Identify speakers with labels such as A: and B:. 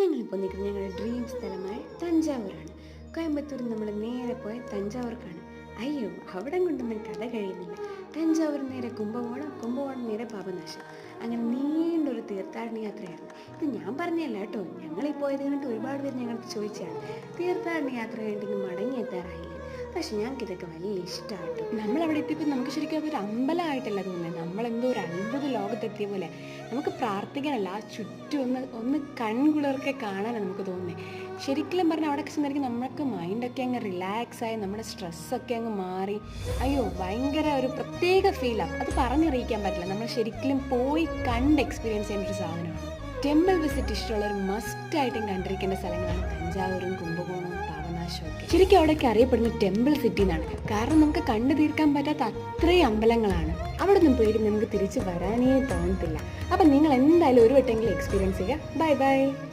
A: ഞങ്ങളിപ്പോൾ നിൽക്കുന്നത് ഞങ്ങളുടെ ഡ്രീം സ്ഥലമായ തഞ്ചാവൂരാണ്. കോയമ്പത്തൂർ നമ്മൾ നേരെ പോയ തഞ്ചാവൂർക്കാണ്. അയ്യോ അവിടെ കൊണ്ടൊന്നും കഥ കഴിയുന്നില്ല. തഞ്ചാവൂർ നേരെ കുംഭകോണം കുംഭകോണം നേരെ പാപനാശം. അങ്ങനെ നീണ്ടൊരു തീർത്ഥാടന യാത്രയായിരുന്നു ഇത് ഞാൻ പറഞ്ഞല്ല കേട്ടോ. ഞങ്ങളീ പോയത് കണ്ടിട്ട് ഒരുപാട് പേര് ഞങ്ങൾക്ക് ചോദിച്ചാണ്. തീർത്ഥാടന യാത്ര കഴിഞ്ഞിട്ട് മടങ്ങി എത്താറായില്ലേ പക്ഷെ ഞങ്ങൾക്ക് ഇതൊക്കെ വലിയ ഇഷ്ടമാട്ടോ
B: നമ്മളവിടെ എത്തിയപ്പോൾ നമുക്ക് ശരിക്കും അതൊരു അമ്പലമായിട്ടല്ല തോന്നുന്നത്. നമ്മളെന്തോ ഒരു അത്ഭുത ലോകത്തെത്തിയ പോലെ. നമുക്ക് പ്രാർത്ഥിക്കാനല്ല ആ ചുറ്റും ഒന്ന് ഒന്ന് കൺകുളിർക്കെ കാണാനാണ് നമുക്ക് തോന്നുന്നത് ശരിക്കും പറഞ്ഞാൽ അവിടെ ചെന്നിരിക്കും നമ്മൾക്ക് മൈൻഡൊക്കെ അങ്ങ് റിലാക്സ് ആയി നമ്മുടെ സ്ട്രെസ്സൊക്കെ അങ്ങ് മാറി. അയ്യോ ഭയങ്കര ഒരു പ്രത്യേക ഫീലാണ് അത് പറഞ്ഞറിയിക്കാൻ പറ്റില്ല. നമ്മൾ ശരിക്കും പോയി കണ്ട് എക്സ്പീരിയൻസ് ചെയ്യേണ്ട ഒരു സാധനമാണ്. ടെമ്പിൾ വിസിറ്റ് ഇഷ്ടമുള്ളവർ മസ്റ്റായിട്ടും കണ്ടിരിക്കേണ്ട സ്ഥലങ്ങളാണ്. തഞ്ചാവൂരും കുംഭകോണവും ശരിക്കും അവിടെയൊക്കെ അറിയപ്പെടുന്ന ടെമ്പിൾ സിറ്റി എന്നാണ് കാരണം നമുക്ക് കണ്ടു തീർക്കാൻ പറ്റാത്ത അത്രയും അമ്പലങ്ങളാണ്. അവിടെ നിന്നും പോയിട്ട് നമുക്ക് തിരിച്ച് വരാനേ തോന്നത്തില്ല. അപ്പം നിങ്ങൾ എന്തായാലും ഒരു വട്ടെങ്കിലും എക്സ്പീരിയൻസ് ചെയ്യുക. Bye bye